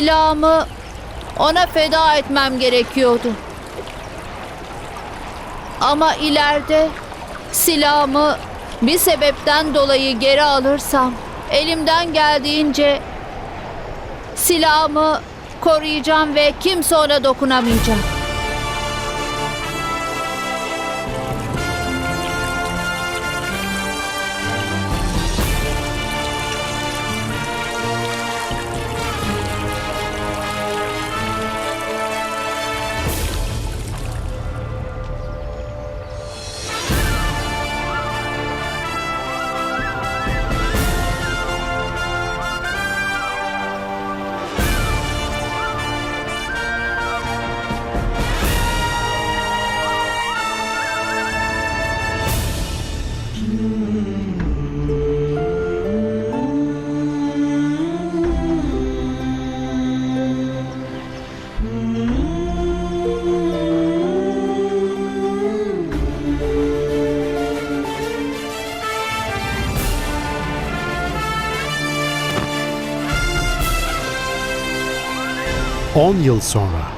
silahımı ona feda etmem gerekiyordu. Ama ileride silahımı bir sebepten dolayı geri alırsam elimden geldiğince silahımı koruyacağım ve kimse ona dokunamayacak. On yıl sonra.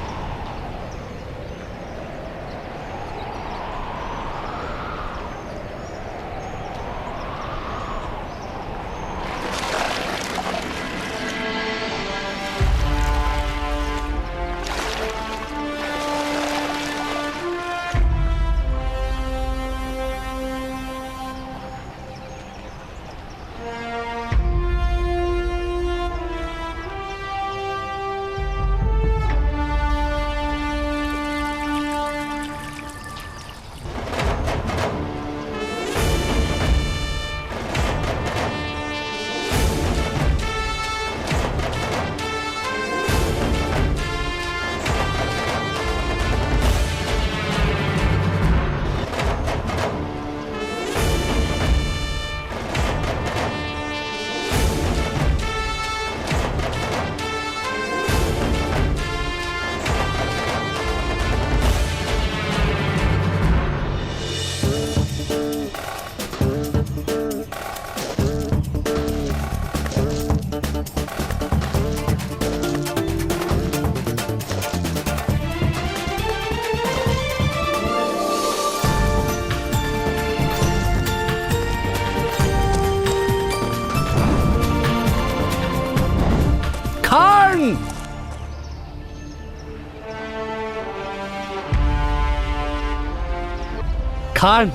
Karn!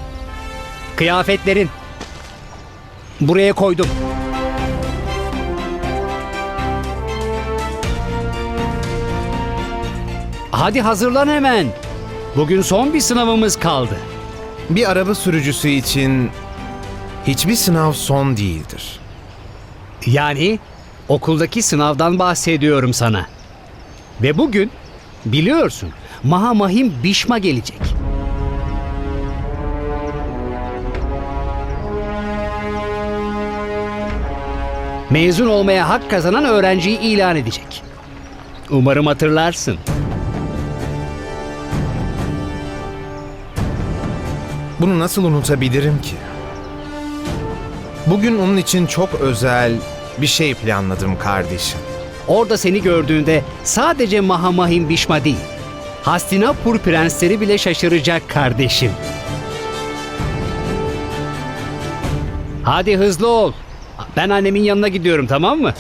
Kıyafetlerin. Buraya koydum. Hadi hazırlan hemen. Bugün son bir sınavımız kaldı. Bir araba sürücüsü için hiçbir sınav son değildir. Yani okuldaki sınavdan bahsediyorum sana. Ve bugün biliyorsun Mahamahim Bişma gelecek. Mezun olmaya hak kazanan öğrenciyi ilan edecek. Umarım hatırlarsın. Bunu nasıl unutabilirim ki? Bugün onun için çok özel bir şey planladım kardeşim. Orada seni gördüğünde sadece Mahamahim Bişma değil, Hastinapur prensleri bile şaşıracak kardeşim. Hadi hızlı ol. Ben annemin yanına gidiyorum tamam mı?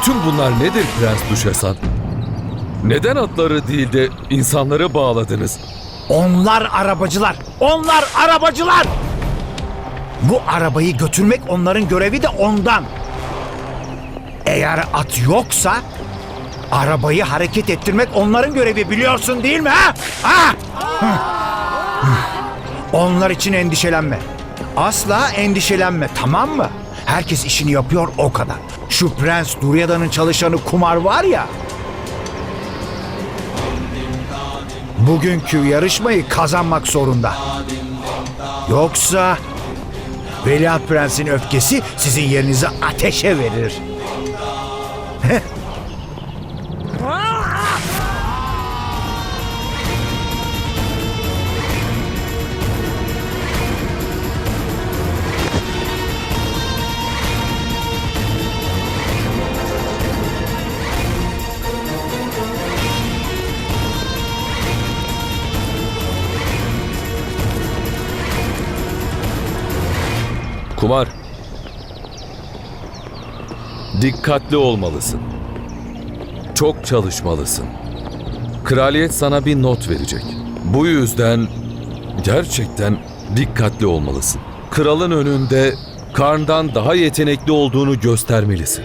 Bütün bunlar nedir Prens Duşesan? Neden atları değil de insanları bağladınız? Onlar arabacılar. Onlar arabacılar. Bu arabayı götürmek onların görevi de ondan. Eğer at yoksa arabayı hareket ettirmek onların görevi biliyorsun değil mi ha? Ha? Onlar için endişelenme. Asla endişelenme tamam mı? Herkes işini yapıyor o kadar. Şu Prens Duryada'nın çalışanı Kumar var ya. Bugünkü yarışmayı kazanmak zorunda. Yoksa Veliaht Prens'in öfkesi sizin yerinizi ateşe verir. Kumar. Dikkatli olmalısın. Çok çalışmalısın. Kraliyet sana bir not verecek. Bu yüzden gerçekten dikkatli olmalısın. Kralın önünde Karn'dan daha yetenekli olduğunu göstermelisin.